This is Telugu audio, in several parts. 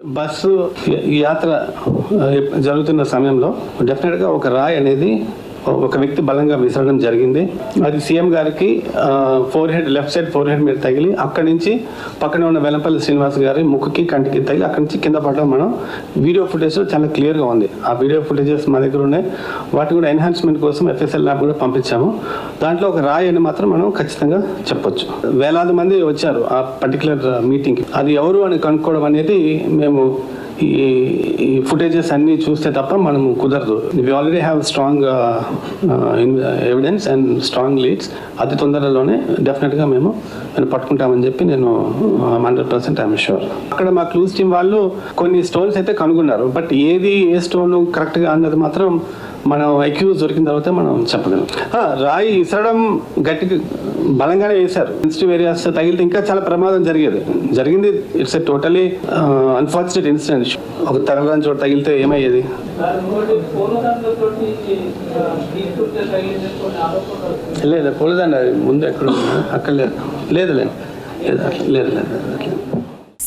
బస్సు యాత్ర జరుగుతున్న సమయంలో డెఫినెట్గా ఒక రాయి అనేది ఒక వ్యక్తి బలంగా విసరడం జరిగింది. అది సీఎం గారికి forehead left side forehead మీద తగిలి అక్కడి నుంచి పక్కన ఉన్న వెలంపల్లి శ్రీనివాస్ గారి ముక్కుకి కంటికి తగిలి అక్కడి నుంచి కింద పడడం మనం వీడియో ఫుటేజ్ చాలా క్లియర్గా ఉంది. ఆ వీడియో ఫుటేజెస్ మా దగ్గర ఉన్నాయి. వాటి కూడా ఎన్హాన్స్మెంట్ కోసం ఎఫ్ఎస్ఎల్ ల్యాబ్ కూడా పంపించాము. దాంట్లో ఒక రాయి అని మాత్రం మనం ఖచ్చితంగా చెప్పొచ్చు. వేలాది మంది వచ్చారు ఆ పర్టికులర్ మీటింగ్కి అది ఎవరు అని కనుక్కోవడం అనేది మేము ఈ ఈ ఫుటేజెస్ అన్ని చూస్తే తప్ప మనం కుదరదు. We already have strong evidence and strong leads అతి తొందరలోనే డెఫినెట్గా మేము నేను పట్టుకుంటామని చెప్పి నేను హండ్రెడ్ పర్సెంట్ ఐఎమ్ షూర్ అక్కడ మా క్లూస్ టీం వాళ్ళు కొన్ని స్టోన్స్ అయితే కనుగొన్నారు. బట్ ఏది ఏ స్టోన్ కరెక్ట్గా అన్నది మాత్రం మనం ఐక్యూ దొరికిన తర్వాత మనం చెప్పగలం. రాయి ఇసరడం గట్టిగా బలంగానే వేశారు. సెన్సిటివ్ ఏరియాస్ తగిలితే ఇంకా చాలా ప్రమాదం జరిగేది. జరిగింది it's a totally unfortunate incident ఒక తగలని చోట తగిలితే ఏమయ్యేది? లేదు పోలేదండి అది ముందు ఎక్కడ అక్కడ లేదు. లేదు లేదు లేదు లేదు లేదు.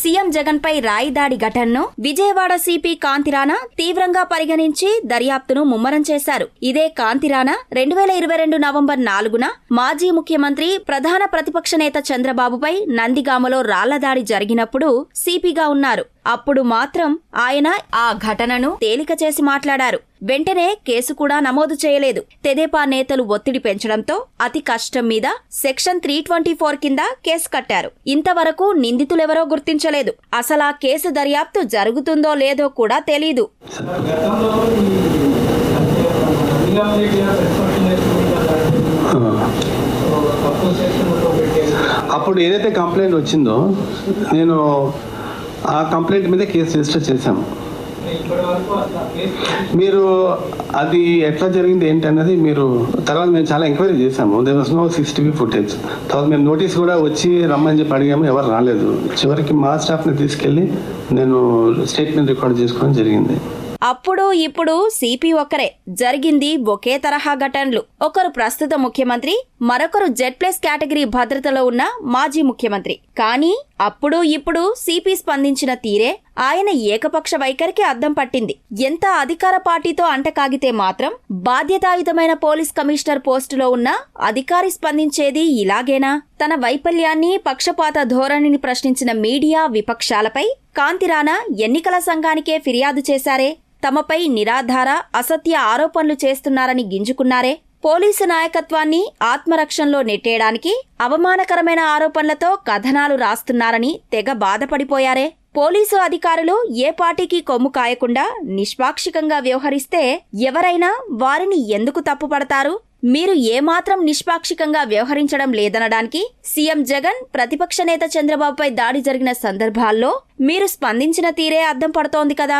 సీఎం జగన్ పై రాయి దాడి ఘటనను విజయవాడ సిపి కాంతిరాణా తీవ్రంగా పరిగణించి దర్యాప్తును ముమ్మరం చేశారు. ఇదే కాంతిరాణా రెండు వేల ఇరవై రెండు నవంబర్ నాలుగున మాజీ ముఖ్యమంత్రి ప్రధాన ప్రతిపక్ష నేత చంద్రబాబుపై నందిగామలో రాళ్ళ దాడి జరిగినప్పుడు సిపిగా ఉన్నారు. అప్పుడు మాత్రం ఆయన ఆ ఘటనను తేలిక చేసి మాట్లాడారు. వెంటనే కేసు కూడా నమోదు చేయలేదు. తెదేపా నేతలు ఒత్తిడి పెంచడంతో అతి కష్టం మీద సెక్షన్ త్రీ ట్వంటీ ఫోర్ కింద కేసు కట్టారు. ఇంతవరకు నిందితులెవరో గుర్తించలేదు. అసలా కేసు దర్యాప్తు జరుగుతుందో లేదో కూడా తెలీదు. అప్పుడు ఏదైతే కంప్లైంట్ వచ్చిందో నేను ఆ కంప్లైంట్ మీద కేసు రిజిస్టర్ చేశాము మీరు అది ఎట్లా జరిగింది ఏంటన్నది మీరు తర్వాత మేము చాలా ఎంక్వైరీ చేశాము. They was no CCTV footage తర్వాత మేము నోటీస్ కూడా వచ్చి రమ్మని చెప్పి అడిగాము ఎవరు రాలేదు. చివరికి మా స్టాఫ్ని తీసుకెళ్ళి నేను స్టేట్మెంట్ రికార్డ్ చేసుకోవడం జరిగింది. అప్పుడు ఇప్పుడు సిపి ఒక్కరే. జరిగింది ఒకే తరహా ఘటనలు. ఒకరు ప్రస్తుత ముఖ్యమంత్రి మరొకరు జెడ్ ప్లస్ కేటగిరీ భద్రతలో ఉన్న మాజీ ముఖ్యమంత్రి. కానీ అప్పుడు ఇప్పుడు సిపి స్పందించిన తీరే ఆయన ఏకపక్ష వైఖరికి అద్దం పట్టింది. ఎంత అధికార పార్టీతో అంటకాగితే మాత్రం బాధ్యతాయుతమైన పోలీస్ కమిషనర్ పోస్టులో ఉన్న అధికారి స్పందించేది ఇలాగేనా? తన వైఫల్యాన్ని పక్షపాత ధోరణిని ప్రశ్నించిన మీడియా విపక్షాలపై కాంతిరాణా ఎన్నికల సంఘానికే ఫిర్యాదు చేశారే? తమపై నిరాధార అసత్య ఆరోపణలు చేస్తున్నారని గింజుకున్నారే? పోలీసు నాయకత్వాన్ని ఆత్మరక్షణలో నెట్టేయడానికి అవమానకరమైన ఆరోపణలతో కథనాలు రాస్తున్నారని తెగ బాధపడిపోయారే? పోలీసు అధికారులు ఏ పార్టీకి కొమ్ము కాయకుండా నిష్పాక్షికంగా వ్యవహరిస్తే ఎవరైనా వారిని ఎందుకు తప్పుపడతారు? మీరు ఏమాత్రం నిష్పాక్షికంగా వ్యవహరించడం లేదనడానికి సీఎం జగన్ ప్రతిపక్ష నేత చంద్రబాబుపై దాడి జరిగిన సందర్భాల్లో మీరు స్పందించిన తీరే అర్థం పడుతోంది కదా.